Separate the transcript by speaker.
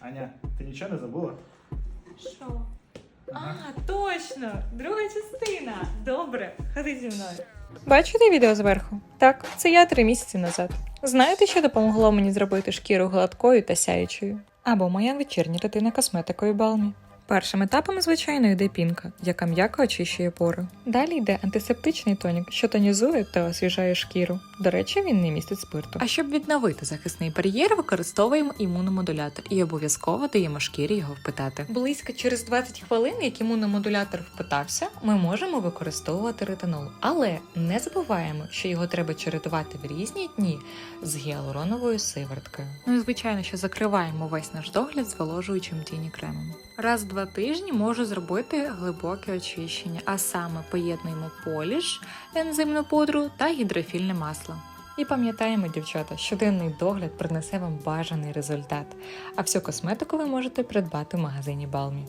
Speaker 1: Аня, ти нічого не забула?
Speaker 2: Що? А, точно! Друга частина. Добре, ходи зі мною. Бачите відео зверху? Так, це я три місяці назад. Знаєте, що допомогло мені зробити шкіру гладкою та сяючою? Або моя вечірня ретина косметикою Балмі. Першим етапом, звичайно, йде пінка, яка м'яко очищує пори. Далі йде антисептичний тонік, що тонізує та освіжає шкіру. До речі, він не містить спирту. А щоб відновити захисний бар'єр, використовуємо імуномодулятор і обов'язково даємо шкірі його впитати. Близько через 20 хвилин, як імуномодулятор впитався, ми можемо використовувати ретинол. Але не забуваємо, що його треба чередувати в різні дні з гіалуроновою сивороткою. Ну і звичайно, що закриваємо весь наш догляд зволожуючим тіні кремом. Раз в два тижні можу зробити глибоке очищення, а саме поєднуємо поліш, ензимну пудру та гідрофільне масло. І пам'ятаємо, дівчата, щоденний догляд принесе вам бажаний результат. А всю косметику ви можете придбати в магазині Балмі.